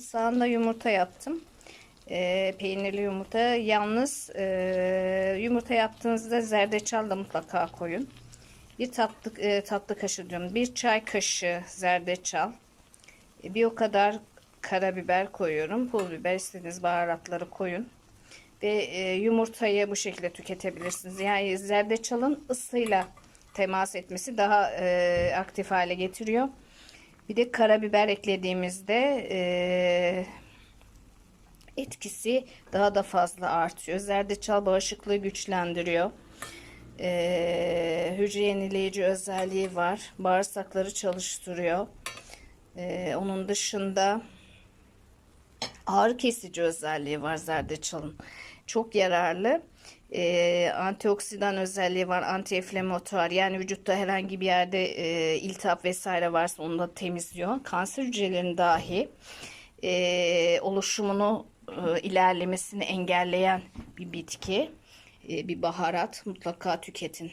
Sağında yumurta yaptım. Ee, peynirli yumurta. Yalnız e, yumurta yaptığınızda zerdeçal da mutlaka koyun. Bir tatlı e, tatlı kaşığı diyorum. Bir çay kaşığı zerdeçal. E, bir o kadar karabiber koyuyorum. Pul biber istediğiniz baharatları koyun. Ve e, yumurtayı bu şekilde tüketebilirsiniz. Yani zerdeçalın ısıyla temas etmesi daha e, aktif hale getiriyor. Bir de karabiber eklediğimizde e, etkisi daha da fazla artıyor. Zerdeçal bağışıklığı güçlendiriyor. E, hücre yenileyici özelliği var. Bağırsakları çalıştırıyor. E, onun dışında ağrı kesici özelliği var zerdeçalın. Çok yararlı. Ee, antioksidan özelliği var. Antiinflamatuar yani vücutta herhangi bir yerde e, iltihap vesaire varsa onu da temizliyor. Kanser hücrelerinin dahi e, oluşumunu e, ilerlemesini engelleyen bir bitki. E, bir baharat mutlaka tüketin.